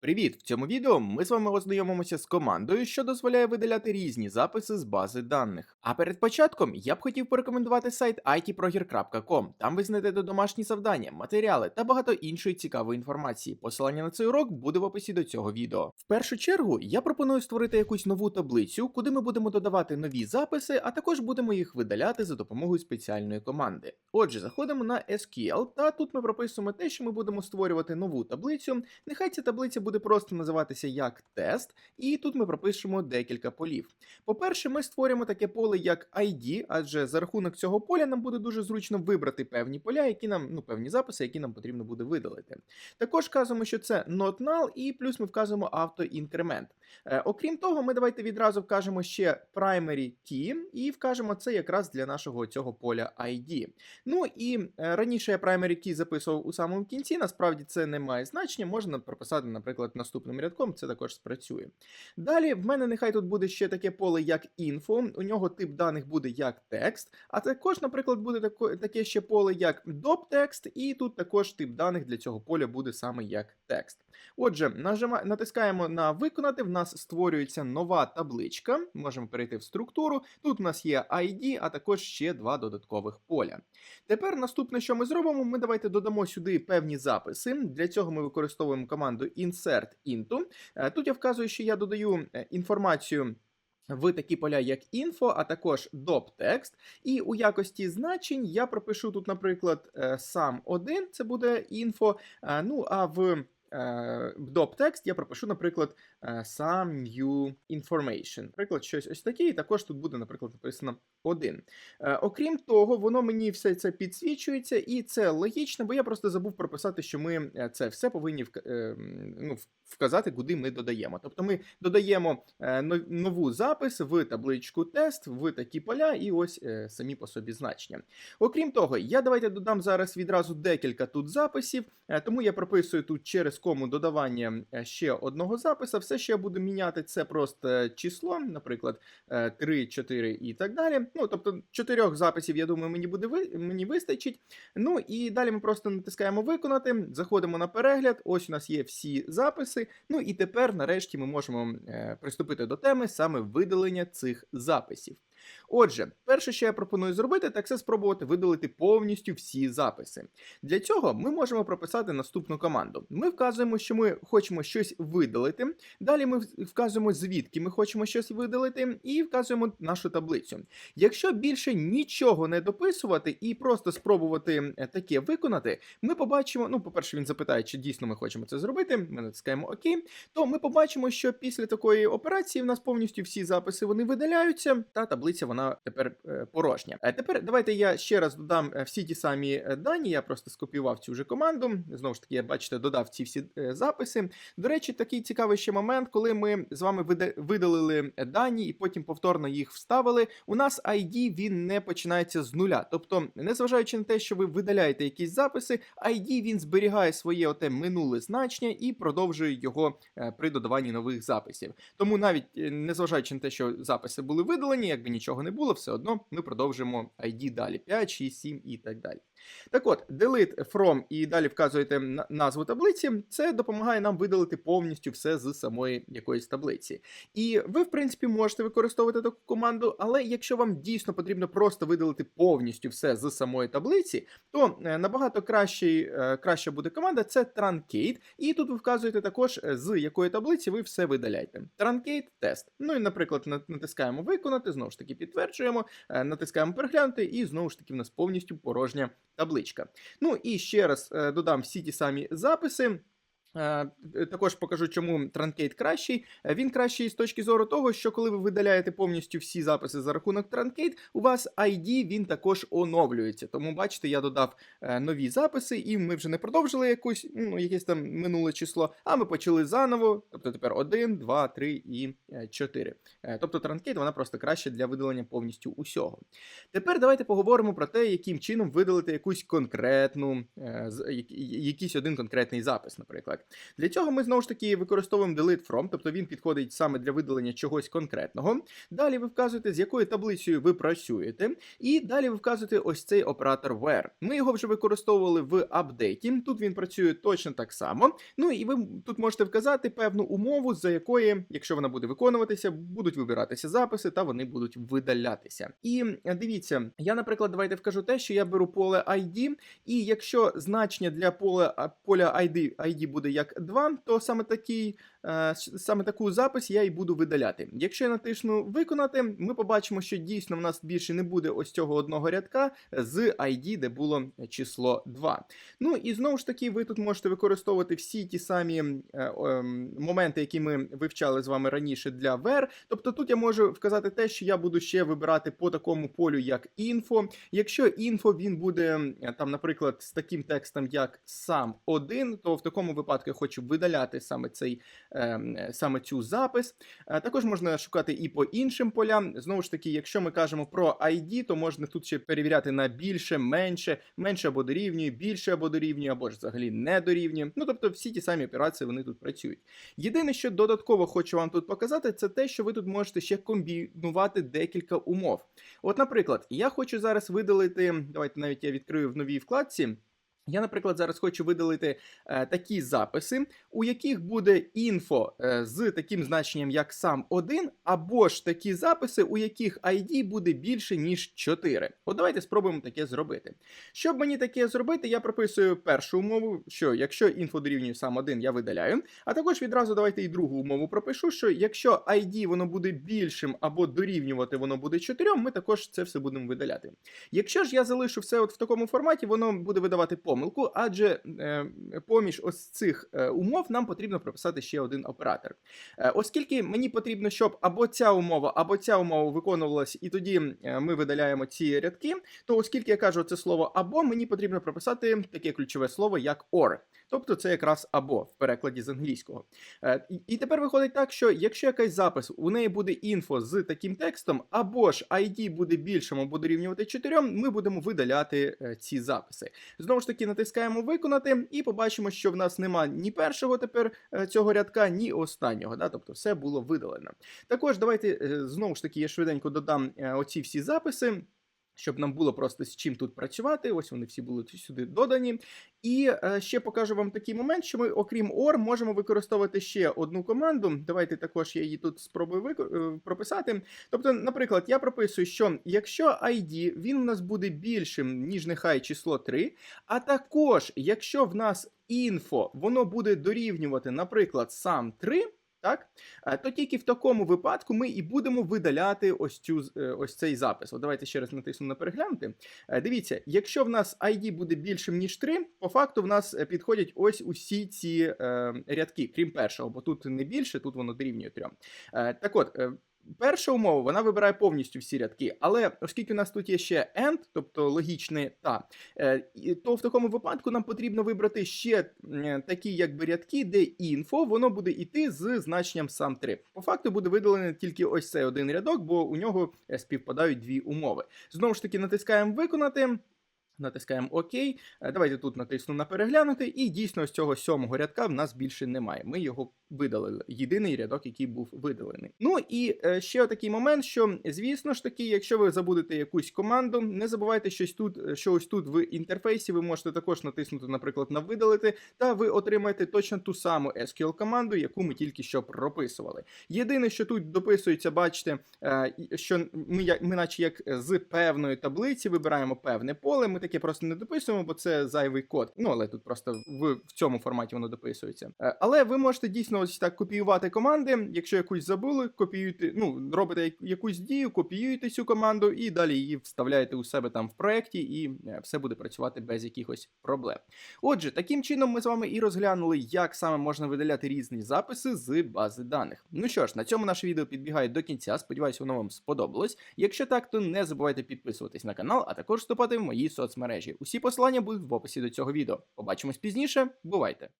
Привіт! В цьому відео ми з вами ознайомимося з командою, що дозволяє видаляти різні записи з бази даних. А перед початком я б хотів порекомендувати сайт itprogir.com. Там ви знайдете домашні завдання, матеріали та багато іншої цікавої інформації. Посилання на цей урок буде в описі до цього відео. В першу чергу я пропоную створити якусь нову таблицю, куди ми будемо додавати нові записи, а також будемо їх видаляти за допомогою спеціальної команди. Отже, заходимо на SQL, та тут ми прописуємо те, що ми будемо створювати нову таблицю. Нехай ця таблиця буде просто називатися як тест, і тут ми пропишемо декілька полів. По-перше, ми створюємо таке поле як ID, адже за рахунок цього поля нам буде дуже зручно вибрати певні поля, які нам, ну, певні записи, які нам потрібно буде видалити. Також вказуємо, що це not null, і плюс ми вказуємо автоінкремент. Е, окрім того, ми давайте відразу вкажемо ще primary key і вкажемо це якраз для нашого цього поля ID. Ну і е, раніше я primary key записував у самому кінці, насправді це не має значення, можна прописати, наприклад, наступним рядком, це також спрацює. Далі в мене нехай тут буде ще таке поле, як info, у нього тип даних буде як текст, а також, наприклад, буде таке ще поле, як доп-текст, і тут також тип даних для цього поля буде саме як текст. Отже, нажима... натискаємо на виконати. В нас створюється нова табличка. Можемо перейти в структуру. Тут у нас є ID, а також ще два додаткових поля. Тепер наступне, що ми зробимо, ми давайте додамо сюди певні записи. Для цього ми використовуємо команду insert into. Е, Тут я вказую, що я додаю е, інформацію. В такі поля, як info, а також доп-текст. І у якості значень я пропишу тут, наприклад, е, сам 1, це буде info. Ну а в доп-текст я пропишу, наприклад, е, some new information. Наприклад, щось ось таке, і також тут буде, наприклад, написано 1. Е, Окрім того, воно мені все це підсвічується, і це логічно, бо я просто забув прописати, що ми е, це все повинні е, ну, вказати, куди ми додаємо. Тобто ми додаємо нову запис в табличку тест, в такі поля, і ось самі по собі значення. Окрім того, я давайте додам зараз відразу декілька тут записів, тому я прописую тут через кому додавання ще одного записа. Все, що я буду міняти, це просто число, наприклад, е, 3, 4 і так далі. Ну, тобто, чотирьох записів, я думаю, мені буде мені вистачить. Ну і далі ми просто натискаємо виконати, заходимо на перегляд. Ось у нас є всі записи. Ну і тепер, нарешті, ми можемо е, приступити до теми саме видалення цих записів. Отже, перше, що я пропоную зробити, так це спробувати видалити повністю всі записи. Для цього ми можемо прописати наступну команду. Ми вказуємо, що ми хочемо щось видалити. Далі ми вказуємо, звідки ми хочемо щось видалити, і вказуємо нашу таблицю. Якщо більше нічого не дописувати і просто спробувати е, таке виконати, ми побачимо. Ну, по-перше, він запитає, чи дійсно ми хочемо це зробити. Ми натискаємо ОК. То ми побачимо, що після такої операції в нас повністю всі записи вони видаляються, та таблиця вона тепер е, порожня. А тепер давайте я ще раз додам е, всі ті самі е, дані. Я просто скопіював цю вже команду. Знову ж таки, я бачите, додав ці всі е, записи. До речі, такий цікавий ще момент, коли ми з вами видалили е, дані і потім повторно їх вставили. У нас ID він не починається з нуля. Тобто, незважаючи на те, що ви видаляєте якісь записи, ID він зберігає своє оте минуле значення і продовжує його е, при додаванні нових записів. Тому навіть е, незважаючи на те, що записи були видалені, якби нічого не було, все одно ми продовжуємо ID далі 5, 6, 7 і так далі. Так от, delete from і далі вказуєте на- назву таблиці. Це допомагає нам видалити повністю все з самої якоїсь таблиці. І ви, в принципі, можете використовувати таку команду, але якщо вам дійсно потрібно просто видалити повністю все з самої таблиці, то е, набагато кращий, е, краща буде команда це truncate. І тут ви вказуєте також, е, з якої таблиці ви все видаляєте. Truncate тест. Ну і, наприклад, натискаємо виконати, знову ж таки підтверджуємо, натискаємо переглянути, і знову ж таки в нас повністю порожня табличка. Ну і ще раз е, додам всі ті самі записи. Е, Також покажу, чому Truncate кращий. Е, Він кращий з точки зору того, що коли ви видаляєте повністю всі записи за рахунок Truncate, у вас ID він також оновлюється. Тому бачите, я додав е, нові записи, і ми вже не продовжили якусь, ну, якесь там минуле число, а ми почали заново. Тобто тепер 1, 2, 3 і 4. Тобто Truncate вона просто краще для видалення повністю усього. Тепер давайте поговоримо про те, яким чином видалити якусь конкретну, е, якийсь один конкретний запис, наприклад. Так, для цього ми знову ж таки використовуємо delete from, тобто він підходить саме для видалення чогось конкретного. Далі ви вказуєте, з якою таблицею ви працюєте, і далі ви вказуєте ось цей оператор where. Ми його вже використовували в апдейті. Тут він працює точно так само. Ну і ви тут можете вказати певну умову, за якої, якщо вона буде виконуватися, будуть вибиратися записи та вони будуть видалятися. І е, дивіться, я, наприклад, давайте вкажу те, що я беру поле ID, і якщо значення для поля, поля ID, ID буде як 2, то саме такий. Е, Саме таку запис я і буду видаляти. Якщо я натисну виконати, ми побачимо, що дійсно в нас більше не буде ось цього одного рядка з ID, де було число 2. Ну і знову ж таки, ви тут можете використовувати всі ті самі е, ем, моменти, які ми вивчали з вами раніше для ver. Тобто тут я можу вказати те, що я буду ще вибирати по такому полю, як інфо. Якщо інфо він буде е, там, наприклад, з таким текстом, як сам 1, то в такому випадку я хочу видаляти саме цей е, саме цю запис. Е, Також можна шукати і по іншим полям. Знову ж таки, якщо ми кажемо про ID, то можна тут ще перевіряти на більше, менше, менше або дорівнює, більше або дорівнює, або ж взагалі не дорівнює. Ну тобто всі ті самі операції вони тут працюють. Єдине, що додатково хочу вам тут показати, це те, що ви тут можете ще комбінувати декілька умов. От, наприклад, я хочу зараз видалити. Давайте навіть я відкрию в новій вкладці. Я, наприклад, зараз хочу видалити е, такі записи, у яких буде інфо е, з таким значенням, як сам 1, або ж такі записи, у яких ID буде більше, ніж 4. От давайте спробуємо таке зробити. Щоб мені таке зробити, я прописую першу умову, що якщо інфо дорівнює сам 1, я видаляю. А також відразу давайте і другу умову пропишу, що якщо ID воно буде більшим або дорівнювати воно буде 4, ми також це все будемо видаляти. Якщо ж я залишу все от в такому форматі, воно буде видавати помилку, адже е, поміж ось цих е, умов нам потрібно прописати ще один оператор. Е, оскільки мені потрібно, щоб або ця умова, або ця умова виконувалась, і тоді ми видаляємо ці рядки, то оскільки я кажу це слово або, мені потрібно прописати таке ключове слово, як or. Тобто це якраз або в перекладі з англійського. Е, і- тепер виходить так, що якщо якийсь запис, у неї буде інфо з таким текстом, або ж ID буде більшим або дорівнювати 4, ми будемо видаляти е, ці записи. Знову ж таки, натискаємо виконати і побачимо, що в нас нема ні першого тепер е, цього рядка, ні останнього. Да? Тобто все було видалено. Також давайте знову ж таки я швиденько додам оці всі записи. Щоб нам було просто з чим тут працювати, ось вони всі були сюди додані. І е, ще покажу вам такий момент, що ми, окрім OR, можемо використовувати ще одну команду. Давайте також я її тут спробую вико- е, прописати. Тобто, наприклад, я прописую, що якщо ID він у нас буде більшим, ніж нехай число 3, а також якщо в нас інфо воно буде дорівнювати, наприклад, сам 3. Так, Е, то тільки в такому випадку ми і будемо видаляти ось цю е, ось цей запис. От давайте ще раз натисну на переглянути. Е, Дивіться, якщо в нас ID буде більшим ніж 3, по факту в нас підходять ось усі ці е, рядки, крім першого, бо тут не більше, тут воно дорівнює 3. Е, так от. Перша умова вона вибирає повністю всі рядки, але оскільки у нас тут є ще AND, тобто логічне та, е, то в такому випадку нам потрібно вибрати ще такі якби рядки, де інфо воно буде йти з значенням сам 3. По факту буде видалений тільки ось цей один рядок, бо у нього е, співпадають дві умови. Знову ж таки, натискаємо виконати. Натискаємо ОК. Е, Давайте тут натисну на переглянути, і дійсно з цього сьомого рядка в нас більше немає. Ми його видалили. Єдиний рядок, який був видалений. Ну і е, ще такий момент, що звісно ж таки, якщо ви забудете якусь команду, не забувайте щось тут, е, що ось тут в інтерфейсі. Ви можете також натиснути, наприклад, на видалити, та ви отримаєте точно ту саму SQL команду, яку ми тільки що прописували. Єдине, що тут дописується, бачите, що ми, ми наче як з певної таблиці вибираємо певне поле. Ми таке просто не дописуємо, бо це зайвий код. Ну але тут просто в, в цьому форматі воно дописується. Е, Але ви можете дійсно ось так копіювати команди. Якщо якусь забули, копіюєте, ну робите якусь дію, копіюєте цю команду і далі її вставляєте у себе там в проєкті, і е, все буде працювати без якихось проблем. Отже, таким чином ми з вами і розглянули, як саме можна видаляти різні записи з бази даних. Ну що ж, на цьому наше відео підбігає до кінця. Сподіваюся, воно вам сподобалось. Якщо так, то не забувайте підписуватись на канал, а також вступати в мої соцмережі. Усі посилання будуть в описі до цього відео. Побачимось пізніше. Бувайте!